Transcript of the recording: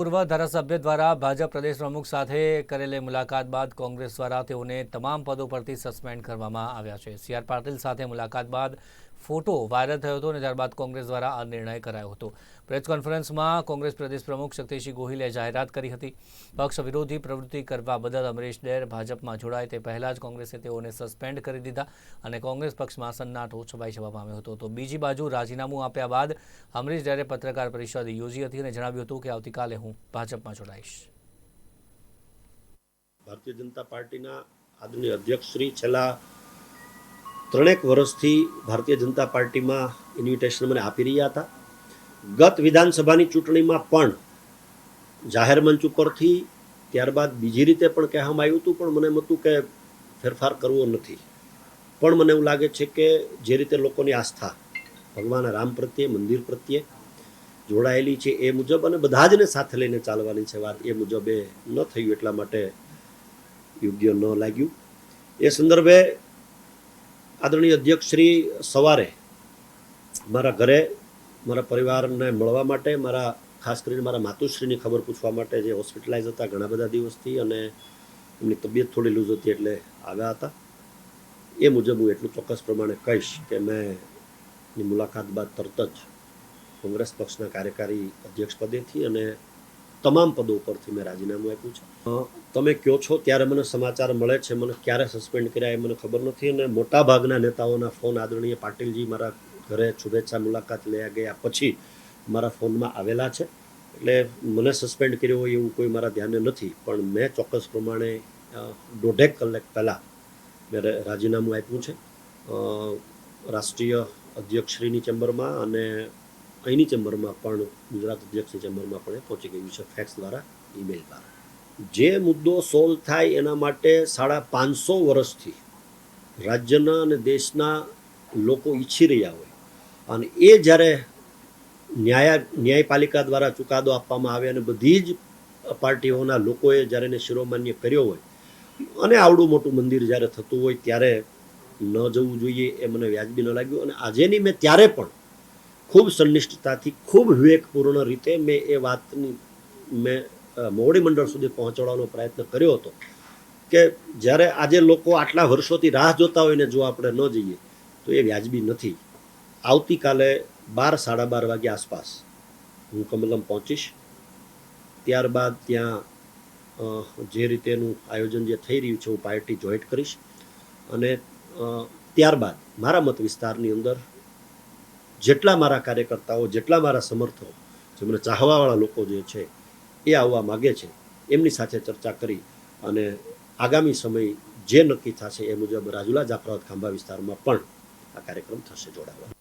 પૂર્વ ધારાસભ્ય દ્વારા ભાજપ પ્રદેશ પ્રમુખ સાથે કરેલી મુલાકાત બાદ કોંગ્રેસ દ્વારા તેઓને તમામ પદો પરથી સસ્પેન્ડ કરવામાં આવ્યા છે. સી પાટીલ સાથે મુલાકાત બાદ ફોટો વાયરલ થયો હતો અને ત્યારબાદ કોંગ્રેસ દ્વારા આ નિર્ણય કરાયો હતો. પ્રેસ કોન્ફરન્સમાં કોંગ્રેસ પ્રદેશ પ્રમુખ શક્તિસિંહ ગોહિલે જાહેરાત કરી હતી. પક્ષ વિરોધી પ્રવૃત્તિ કરવા બદલ અમરીશ ડેર ભાજપમાં જોડાય તે પહેલા જ કોંગ્રેસે તેઓને સસ્પેન્ડ કરી દીધા અને કોંગ્રેસ પક્ષમાં સન્નાટો છવાઈ જવા પામ્યો હતો. તો બીજી બાજુ રાજીનામું આપ્યા બાદ અમરીશ ડેરે પત્રકાર પરિષદ યોજી હતી અને જણાવ્યું હતું કે આવતીકાલે હું ભાજપમાં જોડાઈશ. ભારતીય જનતા પાર્ટીના આદરણીય અધ્યક્ષ શ્રી છેલ્લા ત્રણેક વર્ષથી ભારતીય જનતા પાર્ટીમાં ઇન્વિટેશન મને આપી રહ્યા હતા. ગત વિધાનસભાની ચૂંટણીમાં પણ જાહેર મંચ ઉપરથી ત્યારબાદ બીજી રીતે પણ કહેવામાં આવ્યું હતું, પણ મને એમ હતું કે ફેરફાર કરવો નથી. પણ મને એવું લાગે છે કે જે રીતે લોકોની આસ્થા, ભગવાન રામ પ્રત્યે, મંદિર પ્રત્યે જોડાયેલી છે એ મુજબ અને બધા જને સાથે લઈને ચાલવાની છે વાત, એ મુજબ એ ન થયું એટલા માટે યોગ્ય ન લાગ્યું. એ સંદર્ભે આદરણીય અધ્યક્ષ શ્રી, સવારે મારા ઘરે મારા પરિવારને મળવા માટે, મારા ખાસ કરીને મારા માતુશ્રીની ખબર પૂછવા માટે જે હોસ્પિટલાઇઝ હતા ઘણા બધા દિવસથી અને એમની તબિયત થોડી લૂઝ હતી એટલે આવ્યા હતા. એ મુજબ હું એટલું ચોક્કસ પ્રમાણે કહીશ કે મેં ની મુલાકાત બાદ તરત જ કોંગ્રેસ પક્ષના કાર્યકારી અધ્યક્ષ પદેથી અને તમામ પદો ઉપરથી મેં રાજીનામું આપ્યું છે. તમે કહો છો? ત્યારે મને સમાચાર મળે છે, મને ક્યારે સસ્પેન્ડ કર્યા એ મને ખબર નથી અને મોટા ભાગના નેતાઓના ફોન આદરણીય પાટીલજી મારા ઘરે શુભેચ્છા મુલાકાત લઈ ગયા પછી મારા ફોનમાં આવેલા છે. એટલે મને સસ્પેન્ડ કર્યો હોય એવું કોઈ મારા ધ્યાને નથી, પણ મેં ચોક્કસ પ્રમાણે દોઢેક કલાક પહેલાં મેં રાજીનામું આપ્યું છે. રાષ્ટ્રીય અધ્યક્ષશ્રીની ચેમ્બરમાં અને અહીંની ચેમ્બરમાં પણ ગુજરાત અધ્યક્ષની ચેમ્બરમાં પણ એ પહોંચી ગયું છે ફેક્સ દ્વારા ઈમેલ દ્વારા. જે મુદ્દો સોલ્વ થાય એના માટે સાડા પાંચસો વર્ષથી રાજ્યના અને દેશના લોકો ઈચ્છી રહ્યા હોય અને એ જ્યારે ન્યાય ન્યાયપાલિકા દ્વારા ચુકાદો આપવામાં આવે અને બધી જ પાર્ટીઓના લોકોએ જ્યારે એને શિરોમાન્ય કર્યો હોય અને આવડું મોટું મંદિર જ્યારે થતું હોય ત્યારે ન જવું જોઈએ એ મને વ્યાજબી ન લાગ્યું અને આજેની મેં ત્યારે પણ ખૂબ સંનિષ્ઠતાથી ખૂબ વિવેકપૂર્ણ રીતે મેં એ વાતની મેં મોવડી મંડળ સુધી પહોંચાડવાનો પ્રયત્ન કર્યો હતો કે જ્યારે આજે લોકો આટલા વર્ષોથી રાહ જોતા હોય ને જો આપણે ન જઈએ, તો એ વ્યાજબી નથી. આવતીકાલે બાર, સાડા બાર વાગ્યા આસપાસ હું કમલમ પહોંચીશ. ત્યારબાદ ત્યાં જે રીતેનું આયોજન જે થઈ રહ્યું છે, હું પાર્ટી જોઈન્ટ કરીશ. અને ત્યારબાદ મારા મત વિસ્તારની અંદર જેટલા મારા કાર્યકર્તાઓ, જેટલા મારા સમર્થકો, જે મને ચાહવાવાળા લોકો જે છે, એ આવવા માગે છે, એમની સાથે ચર્ચા કરી અને આગામી સમય જે નક્કી થશે એ મુજબ રાજુલા જાફરાબાદ ખાંભા વિસ્તારમાં પણ આ કાર્યક્રમ થશે જોડાવા.